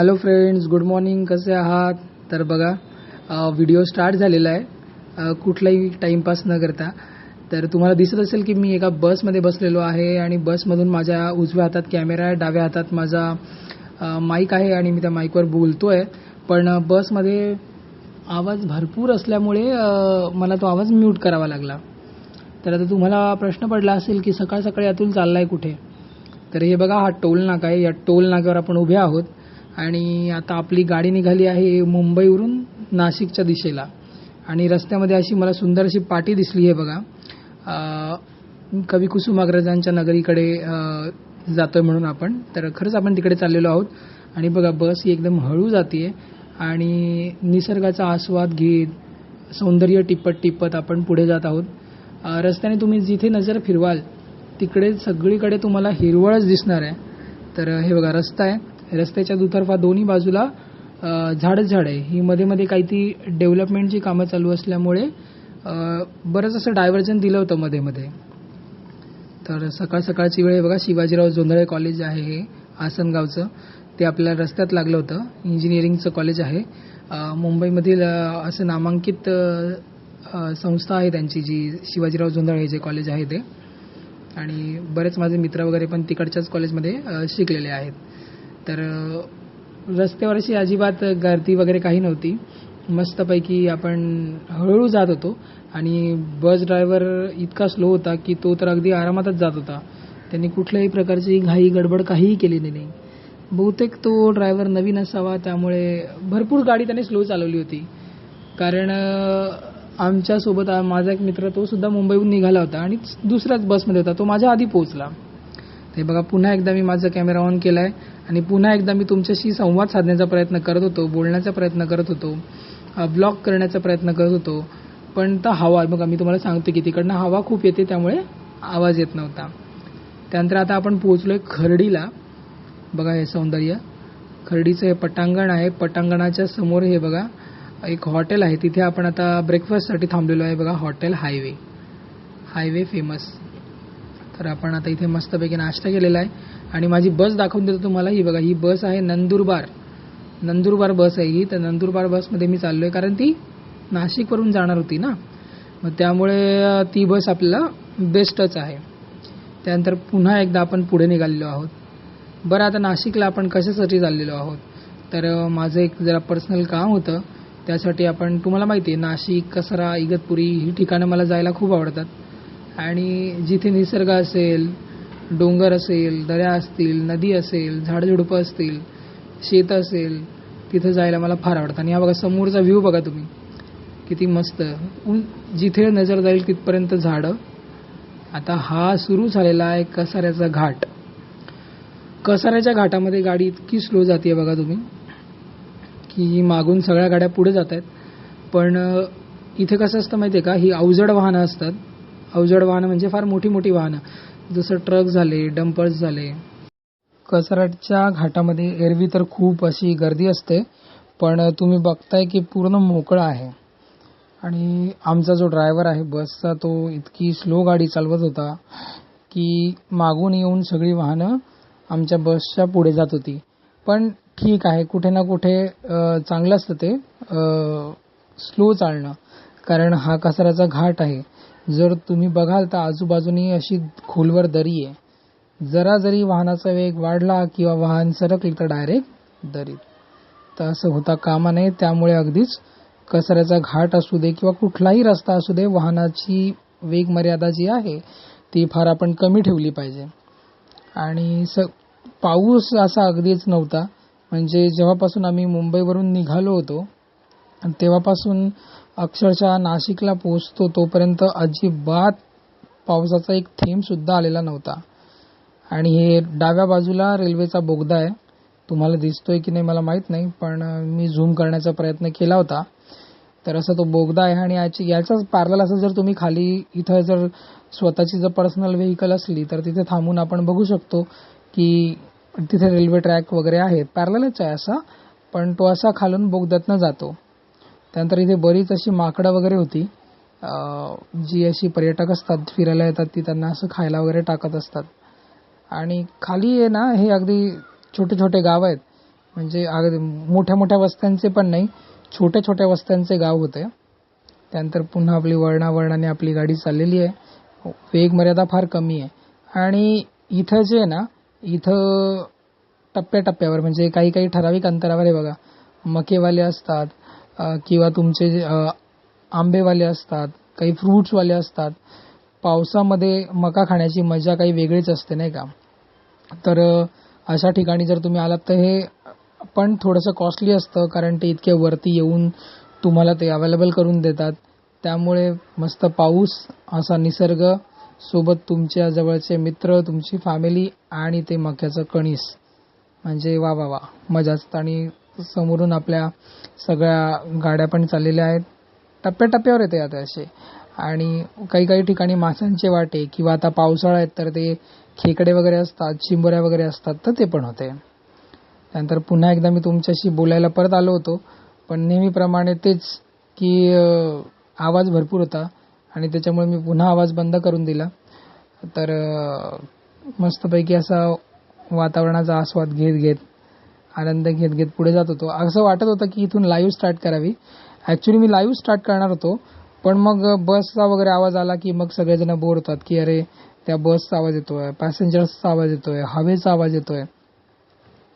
Hello friends good morning कसे आहात? तर बघा व्हिडिओ स्टार्ट झालेला आहे. कुठलाही टाईमपास न करता. तर तुम्हाला दिसत असेल की मी एका बसमध्ये बसलेलो आहे आणि बसमधून माझ्या उजव्या हातात कॅमेरा आहे डाव्या हातात माझा माईक आहे आणि मी त्या माईकवर बोलतो आहे पण बसमध्ये आवाज भरपूर असल्यामुळे मला तो आवाज म्यूट करावा लागला. तर आता तुम्हाला प्रश्न पडला असेल की सकाळ सकाळी यातून चाललाय कुठे? तर हे बघा हा टोल नाका आहे. या टोल नाक्यावर आपण उभे आहोत. आणि आता आपली गाडी निघाली आहे मुंबईवरून नाशिकच्या दिशेला. आणि रस्त्यामध्ये अशी मला सुंदर अशी पाटी दिसली आहे बघा. कवी कुसुमाग्रजांच्या नगरीकडे जातोय म्हणून आपण. तर खरंच आपण तिकडे चाललेलो आहोत. आणि बघा बस ही एकदम हळू जाते आणि निसर्गाचा आस्वाद घेत सौंदर्य टिपत टिपत आपण पुढे जात आहोत. रस्त्याने तुम्ही जिथे नजर फिरवाल तिकडे सगळीकडे तुम्हाला हिरवळच दिसणार आहे. तर हे बघा रस्ता आहे. रस्त्याच्या दुतर्फा दोन्ही बाजूला झाडच झाड आहे. ही मध्ये मध्ये काही ती डेव्हलपमेंटची कामं चालू असल्यामुळे बरंच असं डायव्हर्जन दिलं होतं मध्ये मध्ये. तर सकाळ सकाळची वेळ आहे बघा शिवाजीराव जोंधळे कॉलेज आहे हे आसनगावचं. ते आपल्या रस्त्यात लागलं होतं. इंजिनिअरिंगचं कॉलेज आहे. मुंबईमधील असं नामांकित संस्था आहे त्यांची जी शिवाजीराव जोंधळे जे कॉलेज आहे ते. आणि बरेच माझे मित्र वगैरे पण तिकडच्याच कॉलेजमध्ये शिकलेले आहेत. तर रस्त्यावर अशी अजिबात गर्दी वगैरे काही नव्हती. मस्तपैकी आपण हळूहळू जात होतो आणि बस ड्रायव्हर इतका स्लो होता की तो तर अगदी आरामातच जात होता. त्यांनी कुठल्याही प्रकारची घाई गडबड काहीही केलेली नाही. बहुतेक तो ड्रायव्हर नवीन असावा त्यामुळे भरपूर गाडी त्याने स्लो चालवली होती. कारण आमच्यासोबत माझा एक मित्र तो सुद्धा मुंबईहून निघाला होता आणि दुसऱ्याच बसमध्ये होता. तो माझ्या आधी पोहोचला. आणि बघा पुन्हा एकदा मी माझा कॅमेरा ऑन केला आहे आणि पुन्हा एकदा मी तुमच्याशी संवाद साधण्याचा प्रयत्न करत होतो बोलण्याचा प्रयत्न करत होतो ब्लॉग करण्याचा प्रयत्न करत होतो. पण तर हवा बघा मी तुम्हाला सांगतो की तिकडनं हवा खूप येते त्यामुळे आवाज येत नव्हता. त्यानंतर आता आपण पोहोचलोय खर्डीला. बघा हे सौंदर्य. खर्डीचं हे पटांगण आहे. पटांगणाच्या समोर हे बघा एक हॉटेल आहे. तिथे आपण आता ब्रेकफास्टसाठी थांबलेलो आहे. बघा हॉटेल हायवे. Highway famous. तर आपण आता इथे मस्तपैकी नाश्ता केलेला आहे. आणि माझी बस दाखवून देतो तुम्हाला. ही बघा ही बस आहे नंदुरबार. नंदुरबार बस आहे ही. तर नंदुरबार बसमध्ये मी चाललो आहे कारण ती नाशिकवरून जाणार होती ना. मग त्यामुळे ती बस आपल्याला बेस्टच आहे. त्यानंतर पुन्हा एकदा आपण पुढे निघालेलो आहोत. बरं आता नाशिकला आपण कशासाठी चाललेलो आहोत? तर माझं एक जरा पर्सनल काम होतं. त्यासाठी आपण तुम्हाला माहिती आहे नाशिक कसरा इगतपुरी ही ठिकाणं मला जायला खूप आवडतात. आणि जिथे निसर्ग असेल डोंगर असेल दऱ्या असतील नदी असेल झाडझुडपं असतील शेत असेल तिथं जायला मला फार आवडतं. आणि हा बघा समोरचा व्ह्यू बघा तुम्ही. किती मस्त. उं- जिथे नजर जाईल तिथपर्यंत झाडं. आता हा सुरू झालेला आहे कसाऱ्याचा घाट. कसाऱ्याच्या घाटामध्ये गाडी इतकी स्लो जाते बघा तुम्ही की मागून सगळ्या गाड्या पुढे जात आहेत पण इथे कसं असतं माहिती आहे का? ही अवजड वाहनं असतात. अवजड वाहनं म्हणजे फार मोठी मोठी वाहनं. जसं ट्रक झाले डंपर्स झाले. कचऱ्याच्या घाटामध्ये एरवी तर खूप अशी गर्दी असते पण तुम्ही बघताय की पूर्ण मोकळा आहे. आणि आमचा जो ड्रायव्हर आहे बसचा तो इतकी स्लो गाडी चालवत होता की मागून येऊन सगळी वाहनं आमच्या बसच्या पुढे जात होती. पण ठीक आहे कुठे ना कुठे चांगलं असतं ते स्लो चालणं. कारण हा कचऱ्याचा घाट आहे. जर तुम्ही बघाल तर आजूबाजूनी अशी खोलवर दरी आहे. जरा जरी वाहनाचा वेग वाढला किंवा वाहन सरकलं तर डायरेक्ट दरीत तर असं होता कामा नये. त्यामुळे अगदीच कचऱ्याचा घाट असू दे किंवा कुठलाही रस्ता असू दे वाहनाची वेग मर्यादा जी आहे ती फार आपण कमी ठेवली पाहिजे. आणि स पाऊस असा अगदीच नव्हता. म्हणजे जेव्हापासून आम्ही मुंबईवरून निघालो होतो आणि तेव्हापासून अक्षरशः नाशिकला पोहोचतो तोपर्यंत अजिबात पावसाचा एक थेंब सुद्धा आलेला नव्हता. आणि हे डाव्या बाजूला रेल्वेचा बोगदा आहे. तुम्हाला दिसतोय की नाही मला माहीत नाही पण मी झूम करण्याचा प्रयत्न केला होता. तर असा तो बोगदा आहे आणि याची याचाच पॅरल असं जर तुम्ही खाली इथं जर स्वतःची जर पर्सनल व्हेकल असली तर तिथे थांबून आपण बघू शकतो की तिथे रेल्वे ट्रॅक वगैरे आहेत. पॅरलच आहे असा पण तो असा खालून बोगद्यातनं जातो. त्यानंतर इथे बरीच अशी माकडं वगैरे होती. जी अशी पर्यटक असतात फिरायला येतात ती त्यांना असं खायला वगैरे टाकत असतात. आणि खाली आहे ना हे अगदी छोटे छोटे गाव आहेत. म्हणजे अगदी मोठ्या मोठ्या वस्त्यांचे पण नाही छोट्या छोट्या वस्त्यांचे गाव होते. त्यानंतर पुन्हा आपली वळणावळणाने आपली गाडी चाललेली आहे. वेग मर्यादा फार कमी आहे. आणि इथं जे आहे ना इथं टप्प्याटप्प्यावर म्हणजे काही काही ठराविक अंतरावर आहे बघा. मकेवाले असतात किंवा तुमचे जे, आंबेवाले असतात काही फ्रूट्सवाले असतात पावसामध्ये मका खाण्याची मजा काही वेगळीच असते नाही का? तर अशा ठिकाणी जर तुम्ही आलात तर हे पण थोडंसं कॉस्टली असतं कारण ते इतके वरती येऊन तुम्हाला ते अवेलेबल करून देतात. त्यामुळे मस्त पाऊस असा निसर्ग सोबत तुमच्या जवळचे मित्र तुमची फॅमिली आणि ते मक्याचं कणीस. म्हणजे वा वा वा मजाच. आणि समोरून आपल्या सगळ्या गाड्या पण चाललेल्या आहेत. टप्प्याटप्प्यावर येते आता असे. आणि काही काही ठिकाणी माशांचे वाटे किंवा आता पावसाळा आहेत तर ते खेकडे वगैरे असतात चिंबोऱ्या वगैरे असतात तर ते पण होते. त्यानंतर पुन्हा एकदा मी तुमच्याशी बोलायला परत आलो होतो पण नेहमीप्रमाणे तेच की आवाज भरपूर होता आणि त्याच्यामुळे मी पुन्हा आवाज बंद करून दिला. तर मस्तपैकी असा वातावरणाचा आस्वाद घेत घेत आनंद घेत घेत पुढे जात होतो. असं वाटत होतं की इथून लाईव्ह स्टार्ट करावी. ॲक्च्युली मी लाईव्ह स्टार्ट करणार होतो. पण मग बसचा वगैरे आवाज आला की मग सगळेजण बोर होतात की अरे त्या बसचा आवाज येतोय पॅसेंजर्सचा आवाज येतोय हवेचा आवाज येतोय.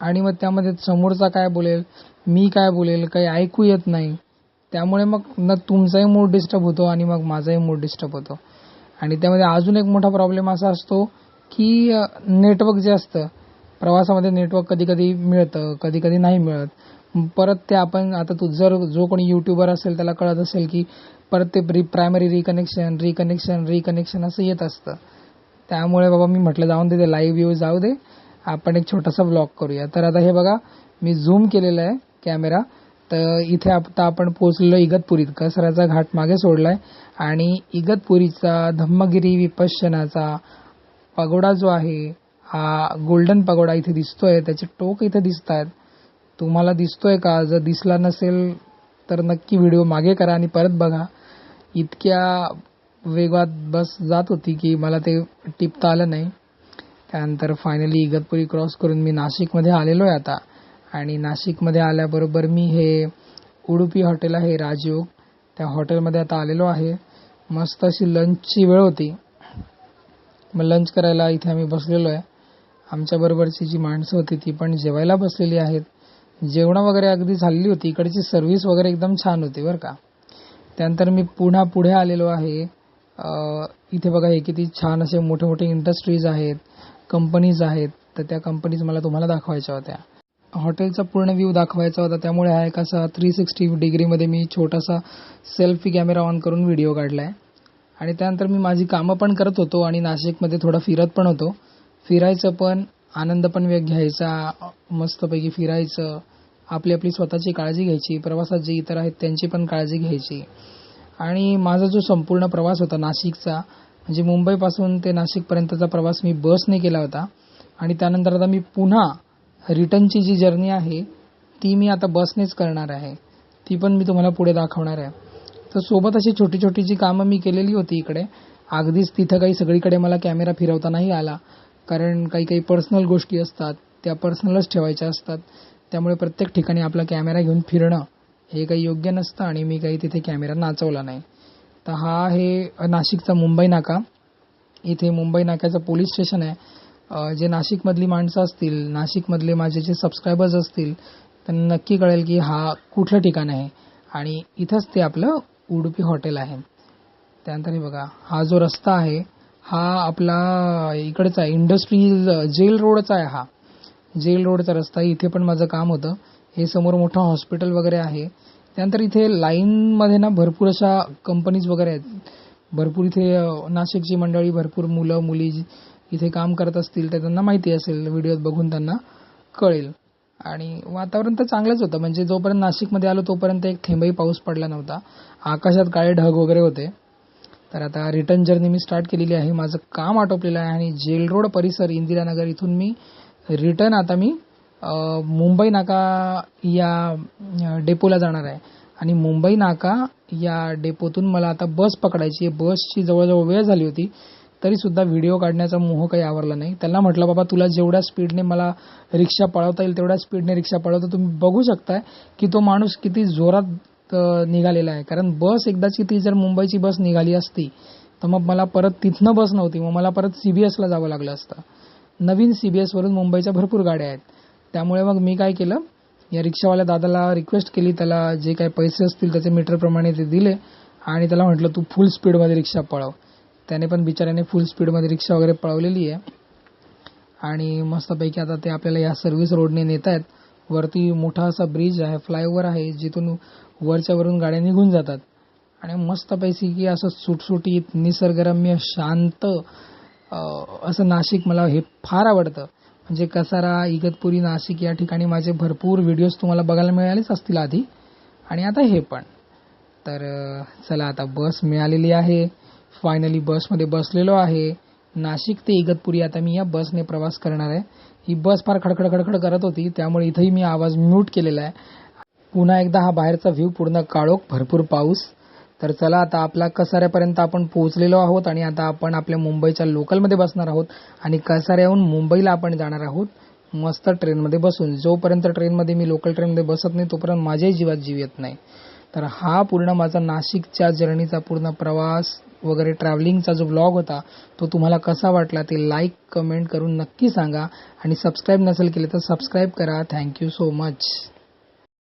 आणि मग त्यामध्ये समोरचा काय बोलेल मी काय बोलेल काही ऐकू येत नाही. त्यामुळे मग न तुमचाही मूड डिस्टर्ब होतो आणि मग माझाही मूड डिस्टर्ब होतो. आणि त्यामध्ये अजून एक मोठा प्रॉब्लेम असा असतो की नेटवर्क जे असतं प्रवासामध्ये नेटवर्क कधी कधी मिळतं कधी कधी नाही मिळत. परत ते आपण आता तू जर जो कोणी युट्यूबर असेल त्याला कळत असेल की परत ते री प्रायमरी रिकनेक्शन रिकनेक्शन रिकनेक्शन असं येत असतं. त्यामुळे बाबा मी म्हटलं जाऊन दे ते लाईव्ह व्ह्यू जाऊ दे. आपण एक छोटासा ब्लॉग करूया. तर आता हे बघा मी झूम केलेला आहे कॅमेरा तर इथे आता आपण पोहोचलेलो इगतपुरीत. कसराचा घाट मागे सोडलाय. आणि इगतपुरीचा धम्मगिरी विपश्यनाचा पगोडा जो आहे हा गोल्डन पगोडा इथे दिसतोय त्याचे टोक इथे दिसत आहेत तुम्हाला दिसतोय का? जर दिसला नसेल तर नक्की व्हिडिओ मागे करा आणि परत बघा. इतक्या वेगात बस जात होती की मला ते टिपता आलं नाही. त्यानंतर फायनली इगतपुरी क्रॉस करून मी नाशिकमध्ये आलेलो आहे आता. आणि नाशिकमध्ये आल्याबरोबर मी हे उडुपी हॉटेल आहे राजयोग. त्या हॉटेलमध्ये आता आलेलो आहे. मस्त अशी लंचची वेळ होती. मग लंच करायला इथे आम्ही बसलेलो आहे आमच्याबरोबरची जी माणसं होती ती पण जेवायला बसलेली आहेत. जेवणं वगैरे अगदी झालेली होती. इकडची सर्व्हिस वगैरे एकदम छान होती बरं का. त्यानंतर मी पुन्हा पुढे आलेलो आहे. इथे बघा हे किती छान असे मोठे मोठे इंडस्ट्रीज आहेत कंपनीज आहेत. तर त्या कंपनीज मला तुम्हाला दाखवायच्या होत्या. हॉटेलचा पूर्ण व्ह्यू दाखवायचा होता. त्यामुळे हा एक असा थ्री सिक्स्टी डिग्रीमध्ये मी छोटासा सेल्फी कॅमेरा ऑन करून व्हिडिओ काढला आहे आणि त्यानंतर मी माझी कामं पण करत होतो आणि नाशिकमध्ये थोडा फिरत पण होतो. फिरायचं पण आनंद पण वेग घ्यायचा मस्तपैकी फिरायचं आपली आपली स्वतःची काळजी घ्यायची प्रवासात जे इतर आहेत त्यांची पण काळजी घ्यायची. आणि माझा जो संपूर्ण प्रवास होता नाशिकचा म्हणजे मुंबईपासून ते नाशिकपर्यंतचा प्रवास मी बसने केला होता. आणि त्यानंतर आता मी पुन्हा रिटर्नची जी जर्नी आहे ती मी आता बसनेच करणार आहे. ती पण मी तुम्हाला पुढे दाखवणार आहे. तर सोबत अशी छोटी छोटी जी कामं मी केलेली होती इकडे अगदीच तिथं काही सगळीकडे मला कॅमेरा फिरवता नाही आला. कारण काही काही पर्सनल गोष्टी असतात त्या पर्सनलच ठेवायच्या असतात. त्यामुळे प्रत्येक ठिकाणी आपला कॅमेरा घेऊन फिरणं हे काही योग्य नसतं आणि मी काही तिथे कॅमेरा नाचवला नाही. तर हा आहे नाशिकचा मुंबई नाका. इथे मुंबई नाक्याचं पोलीस स्टेशन आहे. जे नाशिकमधली माणसं असतील नाशिकमधले माझे जे सबस्क्रायबर्स असतील त्यांना नक्की कळेल की हा कुठलं ठिकाण आहे. आणि इथंच ते आपलं उडुपी हॉटेल आहे. त्यानंतर हे बघा हा जो रस्ता आहे हा आपला इकडचा आहे इंडस्ट्रीज जेल रोडचा आहे हा. जेल रोडचा रस्ता आहे इथे पण माझं काम होतं. हे समोर मोठं हॉस्पिटल वगैरे आहे. त्यानंतर इथे लाईनमध्ये ना भरपूर अशा कंपनीज वगैरे आहेत. भरपूर इथे नाशिकची मंडळी भरपूर मुलं मुली इथे काम करत असतील तर त्यांना माहिती असेल. व्हिडिओत बघून त्यांना कळेल. आणि वातावरण तर चांगलंच होतं. म्हणजे जोपर्यंत नाशिकमध्ये आलो तोपर्यंत एक थेंबही पाऊस पडला नव्हता. आकाशात काळे ढग वगैरे होते. तर आता रिटर्न जर्नी मी स्टार्ट केलेली आहे. माझं काम आटोपलेलं आहे आणि जेल रोड परिसर इंदिरानगर इथून मी रिटर्न आता मी मुंबई नाका या डेपोला जाणार आहे. आणि मुंबई नाका या डेपोतून मला आता बस पकडायची आहे. बसची जवळजवळ वेळ झाली होती तरीसुद्धा व्हिडिओ काढण्याचा मोह काही आवरला नाही. त्यांना म्हटलं बाबा तुला जेवढ्या स्पीडने मला रिक्षा पळवता येईल तेवढ्या स्पीडने रिक्षा पळवता तुम्ही बघू शकताय की तो माणूस किती जोरात निघालेला आहे. कारण बस एकदाची ती जर मुंबईची बस निघाली असती तर मग मला परत तिथनं बस नव्हती. मग मला परत सी बी एसला जावं लागलं असतं. नवीन सी बी एसवरून मुंबईच्या भरपूर गाड्या आहेत. त्यामुळे मग मी काय केलं या रिक्षावाल्या दादाला रिक्वेस्ट केली. त्याला जे काही पैसे असतील त्याचे मीटरप्रमाणे ते दिले आणि त्याला म्हटलं तू फुल स्पीडमध्ये रिक्षा पळव. त्याने पण बिचाऱ्याने फुल स्पीडमध्ये रिक्षा वगैरे पळवलेली आहे. आणि मस्तपैकी आता ते आपल्याला या सर्व्हिस रोडने नेत आहेत वरती मोठा असा ब्रिज आहे फ्लायओव्हर आहे जिथून वरच्या वरून गाड्या निघून जातात. आणि मस्तपैकी असं सुटसुटीत निसर्गरम्य शांत असं नाशिक मला हे फार आवडतं. म्हणजे कसारा इगतपुरी नाशिक या ठिकाणी माझे भरपूर व्हिडिओज तुम्हाला बघायला मिळालेच असतील आधी. आणि आता हे पण. तर चला आता बस मिळालेली आहे. फायनली बसमध्ये बसलेलो आहे. नाशिक ते इगतपुरी. आता मी या बसने प्रवास करणार आहे. ही बस फार खडखड खडखड करत होती. त्यामुळे इथंही मी आवाज म्यूट केलेला आहे. पुन्हा एकदा हा बाहेरचा व्ह्यू पूर्ण काळोख भरपूर पाऊस. तर चला आता आपला कसाऱ्यापर्यंत आपण पोहोचलेलो आहोत आणि आता आपण आपल्या मुंबईच्या लोकलमध्ये बसणार आहोत. आणि कसाऱ्याहून मुंबईला आपण जाणार आहोत. मस्त ट्रेनमध्ये बसून. जोपर्यंत ट्रेनमध्ये मी लोकल ट्रेनमध्ये बसत नाही तोपर्यंत माझ्याही जीवात जीव येत नाही. तर हा पूर्ण माझा नाशिकच्या जर्नीचा पूर्ण प्रवास. वगैरे ट्रॅव्हलिंगचा जो ब्लॉग होता तो तुम्हाला कसा वाटला ते लाईक कमेंट करून नक्की सांगा. आणि सबस्क्राईब नसेल केले तर सबस्क्राईब करा. Thank you so much